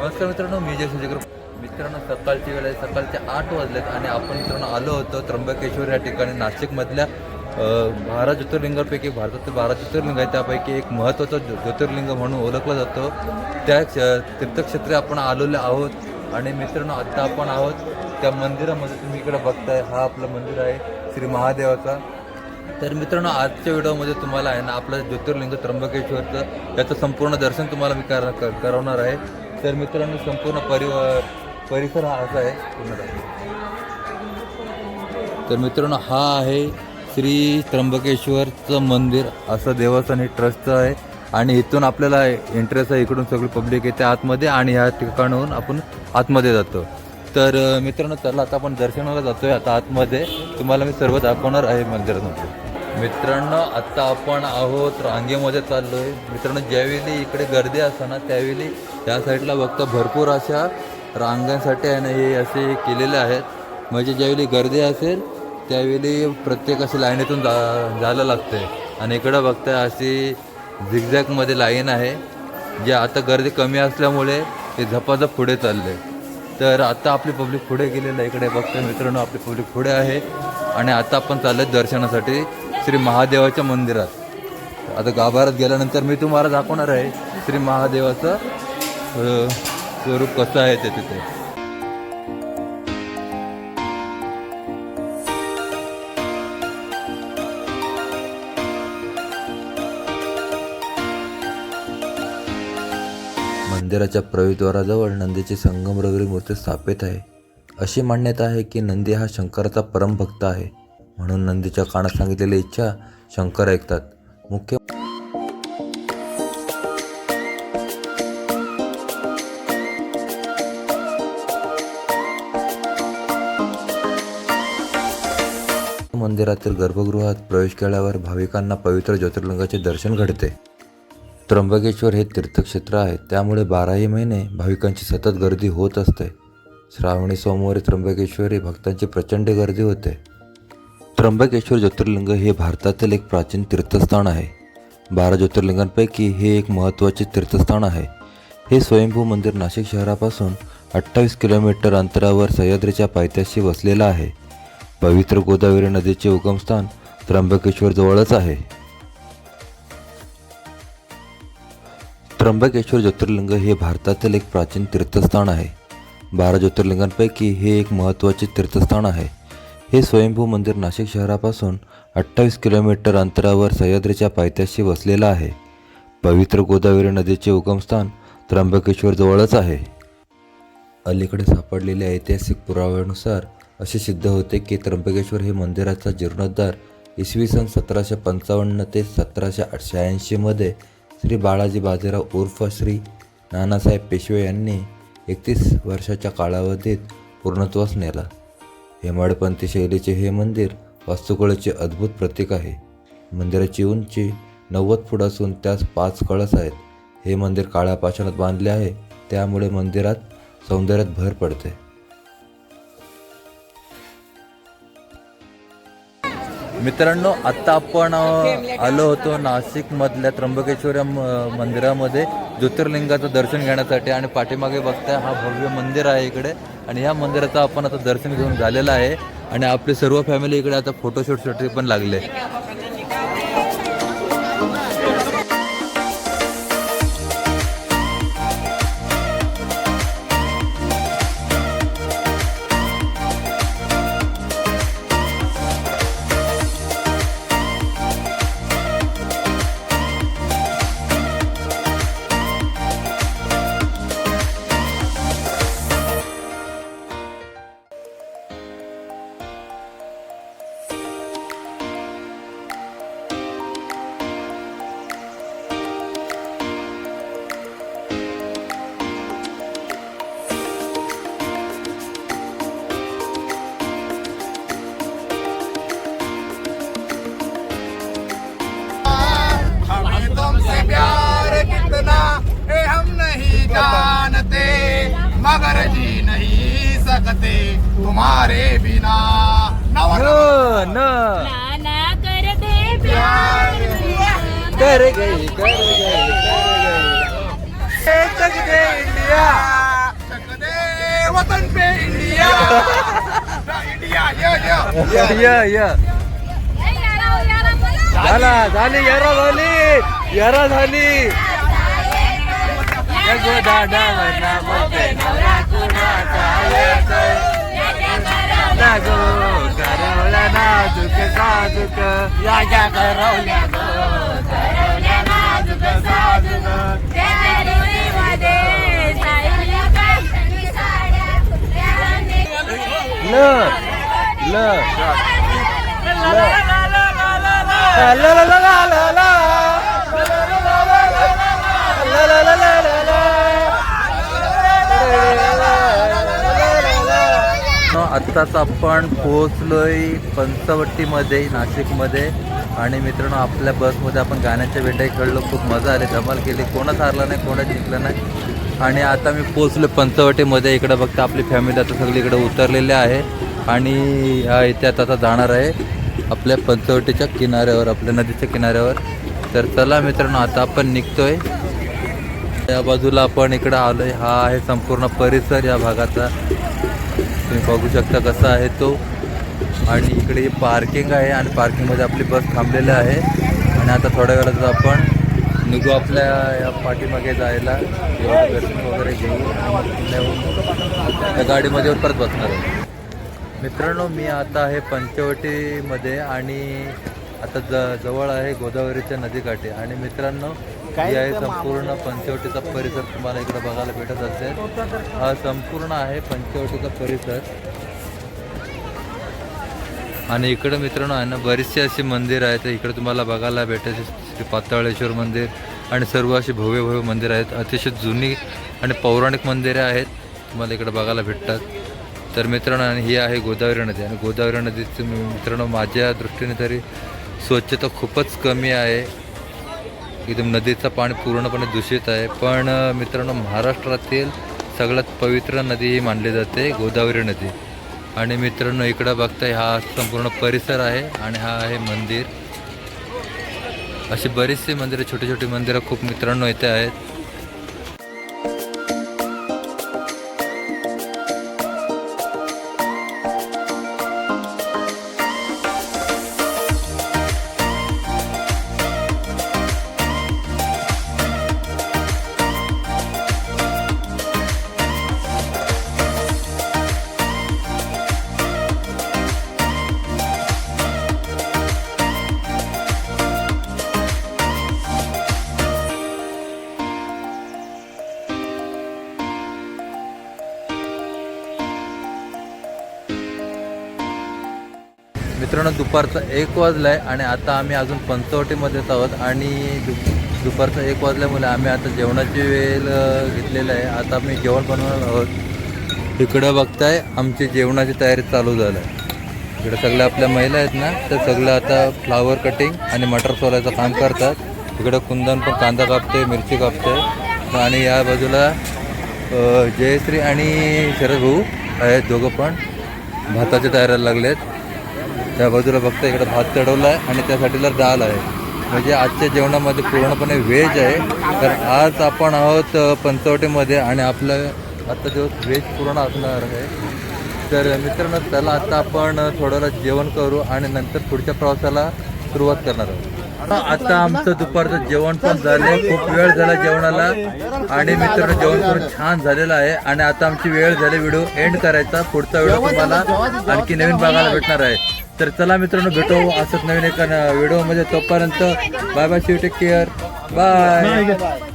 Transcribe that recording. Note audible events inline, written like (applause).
नमस्कार मित्रांनो मी जय सुजकर मित्रांनो सकाळची वेळ आहे सकाळचे आठ वाजलेत आणि आपण मित्रांनो आलो होतो त्र्यंबकेश्वर या ठिकाणी नाशिकमधल्या बारा ज्योतिर्लिंगापैकी भारतातील बारा ज्योतिर्लिंग आहे त्यापैकी एक महत्त्वाचं ज्योतिर्लिंग म्हणून ओळखला जातो. त्या क्ष- तीर्थक्षेत्री आपण आलेलो आहोत आणि मित्रांनो आत्ता आपण आहोत त्या मंदिरामध्ये. तुम्ही इकडे बघताय हा आपलं मंदिर आहे श्री महादेवाचा. तर मित्रांनो आजच्या व्हिडिओमध्ये तुम्हाला आहे ना आपलं ज्योतिर्लिंग त्र्यंबकेश्वरचं याचं संपूर्ण दर्शन तुम्हाला मी कर कर- करवणार आहे. तर मित्रांनो संपूर्ण परिवार परिसर हा असा आहे. पूर्ण तर मित्रांनो हा आहे श्री त्र्यंबकेश्वरचं मंदिर. असं देवस्थान हे ट्रस्टचं आहे. आणि इथून आपल्याला इंटरेस्ट आहे इकडून सगळी पब्लिक येते आतमध्ये आणि ह्या ठिकाणाहून आपण आतमध्ये जातो. तर मित्रांनो चला आता आपण दर्शनाला जातोय आता आतमध्ये. तुम्हाला मी सर्व दाखवणार आहे मंदिरामध्ये मित्रांनो आत्ता आपण आहोत रांगेमध्ये चाललोय. मित्रांनो ज्यावेळी इकडे गर्दी असताना त्यावेळी त्या साईडला बघता भरपूर अशा रांगांसाठी आहे ना हे असे केलेले आहेत. म्हणजे ज्यावेळी गर्दी असेल त्यावेळी प्रत्येक अशी लाईनीतून जा जायला लागते. आणि इकडं बघताय अशी झिगझॅगमध्ये लाईन आहे. जे आता गर्दी कमी असल्यामुळे ते झपाझप पुढे चालले. तर आता आपली पब्लिक पुढे गेलेलं आहे. इकडे बघतोय मित्रांनो आपली पब्लिक पुढे आहे. आणि आता आपण चाललं दर्शनासाठी. श्री महादेवाच्या मंदिरात. आता गाभारात गेल्यानंतर मी तुम्हाला दाखवणार आहे श्री महादेवाचं स्वरूप कसं आहे ते तिथे. मंदिराच्या प्रवेशद्वाराजवळ नंदीची संगमरगरी मूर्ती स्थापित आहे. अशी मान्यता आहे की नंदी हा शंकराचा परमभक्त आहे. म्हणून नंदीच्या कानात सांगितलेली इच्छा शंकर ऐकतात. मुख्य मंदिरातील गर्भगृहात प्रवेश केल्यावर भाविकांना पवित्र ज्योतिर्लिंगाचे दर्शन घडते. त्र्यंबकेश्वर हे तीर्थक्षेत्र आहे. त्यामुळे बाराही महिने भाविकांची सतत गर्दी होत असते. श्रावणी सोमवारी त्र्यंबकेश्वरी भक्तांची प्रचंड गर्दी होते. त्र्यंबकेश्वर ज्योतिर्लिंग हे भारतातील एक प्राचीन तीर्थस्थान आहे. बारा ज्योतिर्लिंगांपैकी हे एक महत्त्वाचे तीर्थस्थान आहे. हे स्वयंभू मंदिर नाशिक शहरापासून अठ्ठावीस किलोमीटर अंतरावर सह्याद्रीच्या पायथ्याशी वसलेलं आहे. पवित्र गोदावरी नदीचे उगमस्थान त्र्यंबकेश्वर जवळच आहे. त्र्यंबकेश्वर ज्योतिर्लिंग हे भारतातील एक प्राचीन तीर्थस्थान आहे. बारा ज्योतिर्लिंगांपैकी हे एक महत्त्वाचे तीर्थस्थान आहे. हे स्वयंभू मंदिर नाशिक शहरापासून अठ्ठावीस किलोमीटर अंतरावर सह्याद्रीच्या पायथ्याशी वसलेलं आहे. पवित्र गोदावरी नदीचे उगमस्थान त्र्यंबकेश्वरजवळच आहे. अलीकडे सापडलेल्या ऐतिहासिक पुराव्यानुसार असे सिद्ध होते की त्र्यंबकेश्वर हे मंदिराचा जीर्णोद्धार इसवी सन सतराशे पंचावन्न ते सतराशे शहाऐंशीमध्ये श्री बाळाजी बाजीराव उर्फ श्री नानासाहेब पेशवे यांनी एकतीस वर्षाच्या कालावधीत पूर्णत्वास नेला. हेमाडपंथी शैलीचे हे मंदिर वास्तुकलेचे अद्भुत प्रतीक आहे. मंदिराची उंची नव्वद फूट असून त्यास पाच कळस आहेत. हे मंदिर काळ्या पाषाणात बांधले आहे त्यामुळे मंदिरात सौंदर्यात भर पडते. मित्रांनो आत्ता आपण आलो होतो नाशिकमधल्या त्र्यंबकेश्वर म- मंदिरामध्ये. ज्योतिर्लिंगाचं दर्शन घेण्यासाठी आणि पाठीमागे बघताय हा भव्य मंदिर आहे इकडे. आणि या मंदिराचं आपण आता दर्शन घेऊन झालेलं आहे. आणि आपली सर्व फॅमिली इकडे आता फोटोशूटसाठी पण लागले. मगर जी नहीं सकते तुम्हारे बिना न नाना कर दे प्यार कर गई कर गई कर गई। जग दे इंडिया। वतन पे इंडिया। (laughs) इंडिया ये ये। य य झाला झाली यारा झाली यारा झाली। करवल्या ना दुख साधुक या ज्या करवल्या करवल्या ना दुख साधुक ल ल ल ल ल ल ल आत्ताच आपण पोहोचलोय पंचवट्टीमध्ये नाशिकमध्ये. आणि मित्रांनो आपल्या बसमध्ये आपण गाण्याच्या भेटाही खेळलो. खूप मजा आली धमाल केली. कोणच हारलं नाही कोणच जिंकलं नाही. आणि आता मी पोहोचलो पंचवटीमध्ये. इकडं बघता आपली फॅमिली आता सगळी इकडे उतरलेली आहे. आणि हा इथे आता जाणार आहे. आपल्या पंचवटीच्या किनाऱ्यावर आपल्या नदीच्या किनाऱ्यावर. तर चला मित्रांनो आता आपण निघतोय. या बाजूला आपण इकडं आलोय. हा आहे संपूर्ण परिसर या भागाचा. तुम्ही बघू शकता कसा आहे तो. आणि इकडे पार्किंग आहे आणि पार्किंगमध्ये आपली बस थांबलेली आहे. आणि आता थोड्या वेळात आपण निघू आपल्या या पाठीमागे जायला. दर्शन वगैरे घेऊ आणि त्या गाडीमध्ये परत बसणार आहे. मित्रांनो मी आता आहे पंचवटीमध्ये आणि आता ज जवळ आहे गोदावरीच्या नदीकाठी. आणि मित्रांनो ही आहे संपूर्ण पंचवटीचा परिसर तुम्हाला इकडे बघायला भेटत असेल. हा संपूर्ण आहे पंचवटीचा परिसर. आणि इकडे मित्रांनो आहे ना बरीचशी अशी मंदिर आहेत. इकडे तुम्हाला बघायला भेटेल श्री पाताळेश्वर मंदिर आणि सर्व अशी भव्य भव्य मंदिर आहेत. अतिशय जुनी आणि पौराणिक मंदिरे आहेत. तुम्हाला इकडे बघायला भेटतात. तर मित्रांनो आणि ही आहे गोदावरी नदी. आणि गोदावरी नदीचं मित्रांनो माझ्या दृष्टीने तरी स्वच्छता खूपच कमी आहे. एकदम नदीचं पाणी पूर्णपणे दूषित आहे. पण मित्रांनो महाराष्ट्रातील सगळ्यात पवित्र नदी ही मानली जाते गोदावरी नदी. आणि मित्रांनो इकडं बघताय हा संपूर्ण परिसर आहे आणि हा आहे मंदिर. अशी बरीचशी मंदिरं छोटी छोटी मंदिरं खूप मित्रांनो इथे आहेत. मित्रांनो दुपारचा एक वाजला आहे आणि आता आम्ही अजून पंचवटीमध्येच आहोत आणि दु दुपारचा एक वाजल्यामुळे आम्ही आता जेवणाची वेळ अ, घेतलेला आहे. आता आम्ही जेवण बनवणार आहोत. इकडं बघताय आमची जेवणाची तयारी चालू झालं. आहे इकडे सगळ्या आपल्या महिला आहेत ना तर सगळं आता फ्लावर कटिंग आणि मटर सोलायचं काम करतात. इकडं कुंदन पण कांदा कापते मिरची कापते आणि या बाजूला जयश्री आणि शरद भाऊ आहेत दोघं पण. भाताच्या तयारीला लागलेत. त्या बाजूला बघता इकडे भात चढवला आहे आणि त्यासाठीला डाळ आहे. म्हणजे आजच्या जेवणामध्ये पूर्णपणे व्हेज आहे. तर आज आपण आहोत पंचवटीमध्ये आणि आपलं आजचा दिवस व्हेज पूर्ण असणार आहे. तर मित्रांनो त्याला आता आपण थोडं जेवण करू आणि नंतर पुढच्या प्रवासाला सुरुवात करणार आहोत. आता आमचं दुपारचं जेवण पण झालंय. खूप वेळ झाला जेवणाला आणि मित्रांनो जेवण करून छान झालेलं आहे. आणि आता आमची वेळ झाली व्हिडिओ एंड करायचा. पुढचा व्हिडिओ तुम्हाला आणखी नवीन बघायला भेटणार आहे. तर चला मित्रांनो भेटू असंच नवीन एका व्हिडिओमध्ये. तोपर्यंत bye bye take care bye